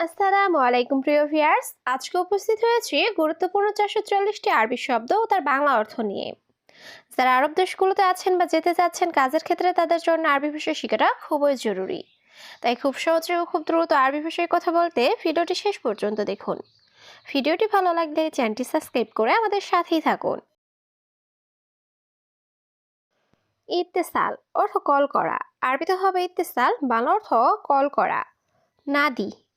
আসসালামু আলাইকুম, প্রিয় ভিয়ার্স আজকে উপস্থিত হয়েছি গুরুত্বপূর্ণ চারশো চল্লিশটি আরবি শব্দ ও তার বাংলা অর্থ নিয়ে। যারা আরব দেশগুলোতে আছেন বা যেতে চাচ্ছেন, কাজের ক্ষেত্রে তাদের জন্য আরবি ভাষা শেখাটা খুবই জরুরি। তাই খুব সহজে ও খুব দ্রুত আরবি ভাষায় কথা বলতে ভিডিওটি শেষ পর্যন্ত দেখুন। ভিডিওটি ভালো লাগলে চ্যানেলটি সাবস্ক্রাইব করে আমাদের সাথেই থাকুন। ইত্তেসাল অর্থ কল করা। আরবিতে হবে ইত্তেসাল, বাংলা অর্থ কল করা। নাদি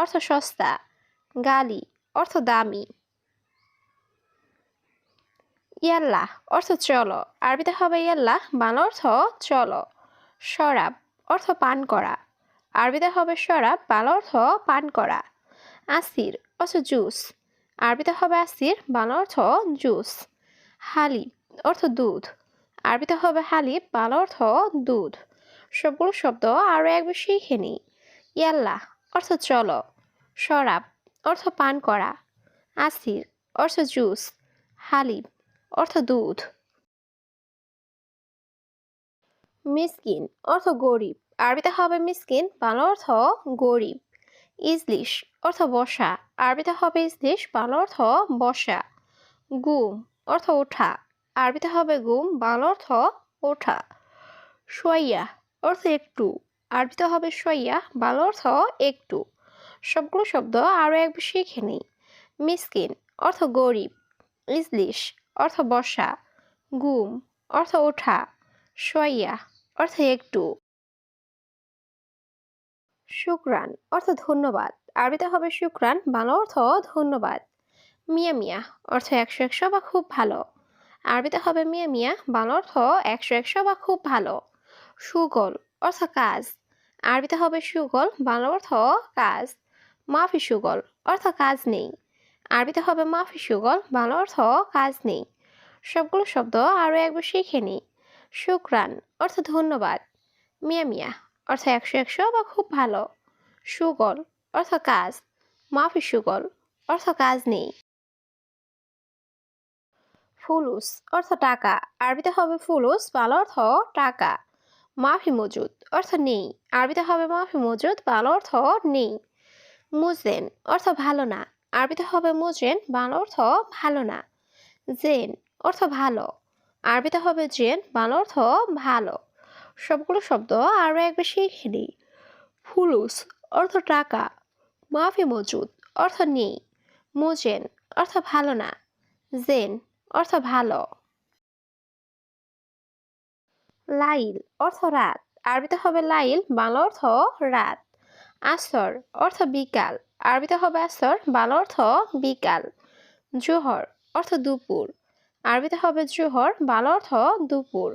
অর্থ সস্তা, গালি, অর্থ দামি। ইয়াল্লা, অর্থ চলো। আরবিতে হবে ইয়াল্লা, বাংলা অর্থ চলো। শরাব, অর্থ পান করা। আরবিতে হবে শরাব, বাংলা অর্থ পান করা। আসির, অর্থ জুস। আরবিতে হবে আসির, বাংলা অর্থ জুস। হালিব অর্থ দুধ। আরবিতে হবে হালিব বাংলা অর্থ দুধ। সবগুলো শব্দ আরও একবার শিখে নিই ইয়াল্লা অর্থ চলো। শরাব, অর্থ পান করা। আসির অর্থ জুস। হালিব অর্থ দুধ। মিসকিন, অর্থ গরিব। আরবিতে হবে মিসকিন, বাংলা অর্থ গরিব। ইজলিশ, অর্থ বসা। আরবিতে হবে ইজলিশ, বাংলা অর্থ বসা। গুম, অর্থ ওঠা। আরবিতে হবে গুম, বাংলা অর্থ ওঠা। সোয়াইয়া, অর্থ একটু। আরবিতে হবে সোয়াইয়া বাংলা অর্থ একটু। সবগুলো শব্দ আরও একবার শিখে নিই। মিসকিন, অর্থ গরিব। ইজলিশ, অর্থ বসা। গুম, অর্থ ওঠা। সোয়াইয়া অর্থ একটু। শুক্রান, অর্থ ধন্যবাদ। আরবিতে হবে শুক্রান, বাংলা অর্থ ধন্যবাদ। মিয়া মিয়া, অর্থ একশো একশো বা খুব ভালো। আরবিতে হবে মিয়া মিয়া, বাংলা অর্থ একশো একশো বা খুব ভালো। সুগল অর্থ কাজ। আরবিতে হবে সুগল বাংলা অর্থ কাজ। মাফি সুগল, অর্থ কাজ নেই। আরবিতে হবে মাফি সুগল বাংলা অর্থ কাজ নেই। সবগুলো শব্দ আরও একবার শিখে নিই। শুক্রান, অর্থ ধন্যবাদ। মিয়া মিয়া, অর্থ একশো একশো বা খুব ভালো। সুগল, অর্থ কাজ। মাফি সুগল, অর্থ কাজ নেই। ফুলুস, অর্থ টাকা। আরবিতে হবে ফুলুস বাংলা অর্থ টাকা। মাফি মজুদ অর্থ নেই। আরবিতে হবে মাফি মজুদ, বাংলা অর্থ নেই। মুজেন অর্থ ভালো না। আরবিতে হবে মুজেন, বাংলা অর্থ ভালো না। জেন অর্থ ভালো। আরবিতে হবে জেন, বাংলা অর্থ ভালো। সবগুলো শব্দ আরও একবার শিখে নিই। ফুলুস অর্থ টাকা। মাফি মজুদ অর্থ নেই। মুজেন অর্থ ভালো না। জেন অর্থ ভালো। লাইল অর্থ রাত। আরবিতে হবে লাইল, বাংলা অর্থ রাত। আসর অর্থ বিকাল, আরবিতে হবে আসর, বাংলা অর্থ বিকাল। জোহর অর্থ দুপুর, আরবিতে হবে জোহর, বাংলা অর্থ দুপুর।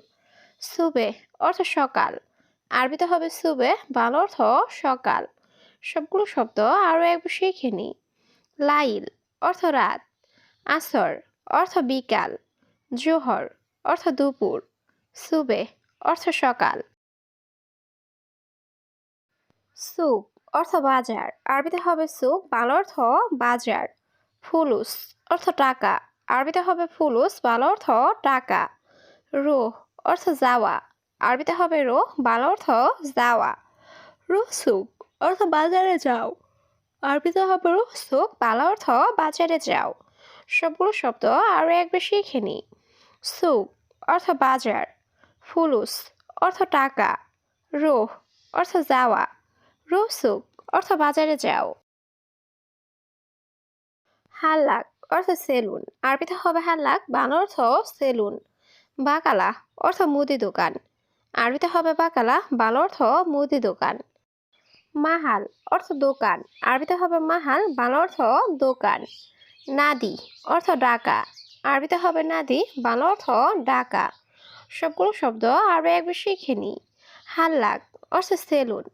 সুবে অর্থ সকাল, আরবিতে হবে সুবে, বাংলা অর্থ সকাল। সবগুলো শব্দ আরও একবার শিখে নিই লাইল অর্থ রাত, আসর অর্থ বিকাল, জোহর অর্থ দুপুর, সুবে অর্থ সকাল। সুপ, অর্থ বাজার। আরবিতে হবে সুপ, বাংলা অর্থ বাজার। ফুলুস, অর্থ টাকা। আরবিতে হবে ফুলুস, বাংলা অর্থ টাকা। রোহ, অর্থ যাওয়া। আরবিতে হবে রোহ, বাংলা অর্থ যাওয়া। রুহ সুপ, অর্থ বাজারে যাও। আরবিতে হবে রোহ সুপ, বাংলা অর্থ বাজারে যাও। সবগুলো শব্দ আরও একবার শিখে নিই সুপ, অর্থ বাজার। ফুলুস, অর্থ টাকা। রোহ, অর্থ যাওয়া। রুসুক অর্থ বাজারে যাও। হাল্লাক, অর্থ সেলুন। আরবিতে হবে হাল্লাক, বাংলা অর্থ সেলুন। বাকালা, অর্থ মুদি দোকান। আরবিতে হবে বাকালা, বাংলা অর্থ মুদি দোকান। মাহাল, অর্থ দোকান। আরবিতে হবে মাহাল, বাংলা অর্থ দোকান। নাদি, অর্থ ডাকা। আরবিতে হবে নাদি, বাংলা অর্থ ডাকা। সবগুলো শব্দ আরও একবার শিখে নিই। হাল্লাক, অর্থ সেলুন।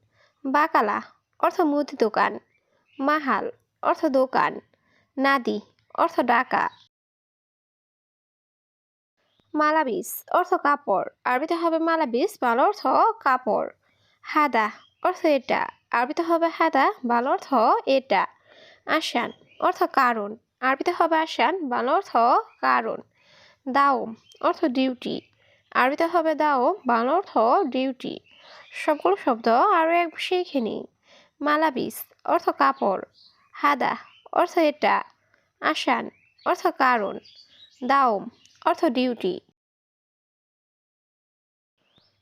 বাকালা, অর্থ মুদি দোকান। মাহাল, অর্থ দোকান। নাদি, অর্থ ডাকা মালাবিস, অর্থ কাপড়। আরবিতে হবে মালাবিস বাংলা অর্থ কাপড়। হাদা, অর্থ এটা। আরবিতে হবে হাদা বাংলা অর্থ এটা। আসান, অর্থ কারণ। আরবিতে হবে আসান বাংলা অর্থ কারণ। দাওম, অর্থ ডিউটি। আরবিতে হবে দাও বাংলা অর্থ ডিউটি। সবগুলো শব্দ আরও এক শিখে নিই। মালাবিস, অর্থ কাপড়। হাদা, অর্থ এটা। আসান, অর্থ কারণ। দাওম, অর্থ ডিউটি।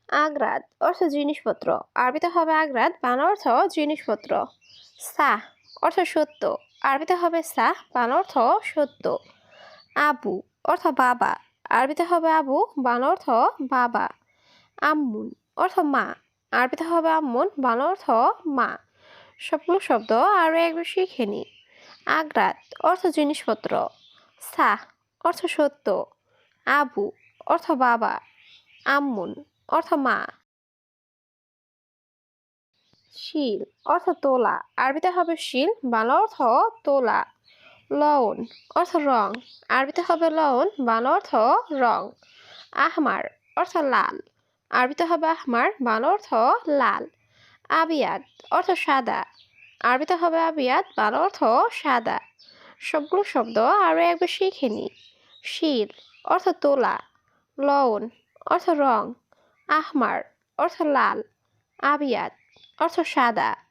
আগ্রাদ, অর্থ জিনিসপত্র। আরবিতে হবে আগ্রাদ বাংলা অর্থ জিনিসপত্র। সা অর্থ সত্য। আরবিতে হবে সা বাংলা অর্থ সত্য। আবু, অর্থ বাবা। আরবিতে হবে আবু, বাংলা অর্থ বাবা। আম্মুন অর্থ মা। আরবিতে হবে আম্মুন, বাংলা অর্থ মা। সবগুলো শব্দ আরও একবার শিখে নিই আগ্রাত অর্থ জিনিসপত্র। সা অর্থ সত্য। আবু অর্থ বাবা। আম্মুন অর্থ মা। শিল অর্থ তোলা। আরবিতে হবে শিল, বাংলা অর্থ তোলা। লউন। অর্থ রং। আরবিতে হবে লউন বাংলা অর্থ রং। আহমার অর্থ লাল। আরবিতে হবে আহমার বাংলা অর্থ লাল। আবিয়াদ অর্থ সাদা। আরবিতে হবে আবিয়াদ বাংলা অর্থ সাদা। সবগুলো শব্দ আরও একবার শিখে নিই। শিল অর্থ তোলা। লউন অর্থ রং। আহমার অর্থ লাল। আবিয়াদ অর্থ সাদা।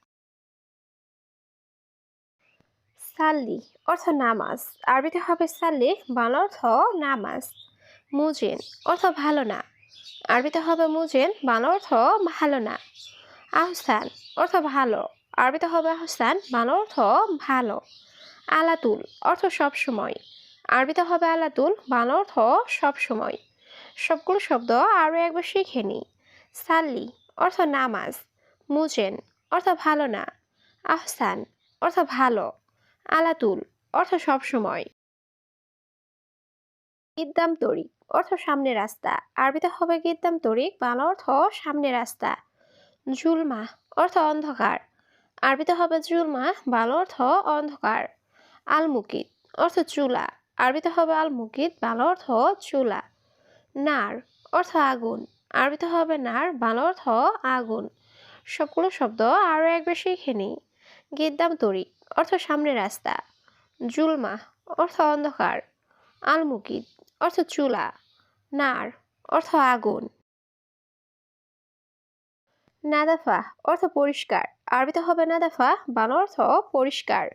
সাল্লি অর্থ নামাজ। আরবিতে হবে সাল্লি, বাংলা অর্থ নামাজ। মুজেন অর্থ ভালো না। আরবিতে হবে মুজেন, বাংলা অর্থ ভালো না। আহসান অর্থ ভালো। আরবিতে হবে আহসান, বাংলা অর্থ ভালো। আলাতুল অর্থ সবসময় আরবিতে হবে আলাতুল, বাংলা অর্থ সবসময় সবগুলো শব্দ আরও একবার শিখে নিই। সাল্লি অর্থ নামাজ। মুজেন অর্থ ভালো না। আহসান অর্থ ভালো। আলাতুল, অর্থ সবসময় গিদ্দাম তরিক, অর্থ সামনে রাস্তা। আরবিতে হবে গিদ্দাম তরিক, বাংলা অর্থ সামনে রাস্তা। জুলমা, অর্থ অন্ধকার। আরবিতে হবে জুলমা, বাংলা অর্থ অন্ধকার। আলমুকিত, অর্থ চুলা। আরবিতে হবে আলমুকিত, বাংলা অর্থ চুলা। নার, অর্থ আগুন। আরবিতে হবে নার, বাংলা অর্থ আগুন। সবগুলো শব্দ আরও একবার শিখে নিই। গিদ্দাম তরিক অর্থ সামনে রাস্তা। জুলমা, অর্থ অন্ধকার। আলমুকিদ অর্থ চুলা। নার, অর্থ আগুন। নাদাফা, অর্থ পরিষ্কার। আরবিতে হবে নাদাফা, বাংলা অর্থ পরিষ্কার।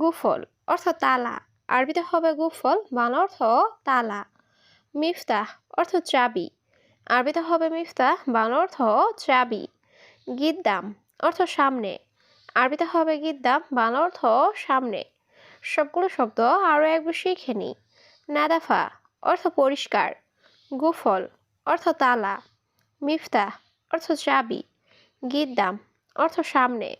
গুফল, অর্থ তালা। আরবিতে হবে গুফল, বাংলা অর্থ তালা। মিফতাহ, অর্থ চাবি। আরবিতে হবে মিফতাহ, বাংলা অর্থ চাবি। গিদ্দাম, অর্থ সামনে। আরবিতে হবে গিদ্দাম বাংলা অর্থ সামনে। সবগুলো শব্দ আরও একবার শিখে নিই। নাদাফা, অর্থ পরিষ্কার। গুফল, অর্থ তালা। মিফতাহ অর্থ চাবি। গিদ্দাম, অর্থ সামনে।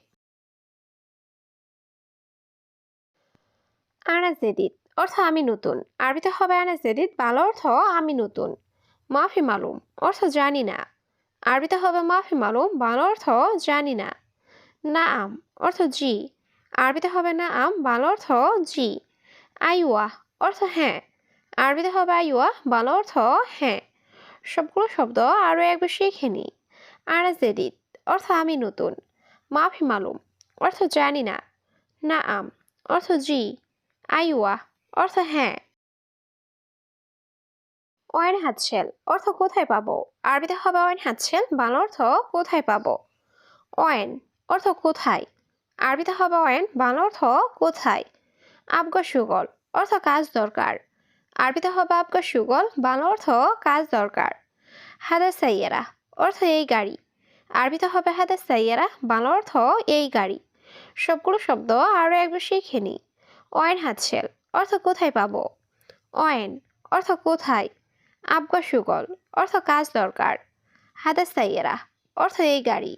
আনাজেদিত অর্থ আমি নতুন। আরবিতে হবে আনাজেদিত বাংলা অর্থ আমি নতুন। মাফি মালুম, অর্থ জানি না। আরবিতে হবে মাফি মালুম, বাংলা অর্থ জানি না। না আম অর্থ জি। আরবিতে হবে না আম বাংলা অর্থ জি। আইওয়া অর্থ হ্যাঁ। আরবিতে হবে আইওয়া, বাংলা অর্থ হ্যাঁ। সবগুলো শব্দ আরও একবার শিখে নিই আনাজেদিত অর্থ আমি নতুন। মাফি মালুম অর্থ জানি না। না আম অর্থ জি। আইওয়া অর্থ হ্যাঁ। ওয়াইন হাতছেল অর্থ কোথায় পাবো? আরবিতে হবে ওয়াইন হাতছেল বাংলা অর্থ কোথায় পাবো? ওয়েন অর্থ কোথায়? আরবিতে হবে ওয়েন, বাংলা অর্থ কোথায়? আবগা সুগল, অর্থ কাজ দরকার। আরবিতে হবে আবগা সুগল, বাংলা অর্থ কাজ দরকার। হাদা সাইয়ারা, অর্থ এই গাড়ি। আরবিতে হবে হাদা সাইয়ারা, বাংলা অর্থ এই গাড়ি। সবগুলো শব্দ আরও একবার শিখে নিই ওয়াইন হাতছেল অর্থ কোথায় পাবো? অয়েন অর্থ কোথায়? আবগা সুগল, অর্থ কাজ দরকার। হাদা সাইয়েরা, অর্থ এই গাড়ি।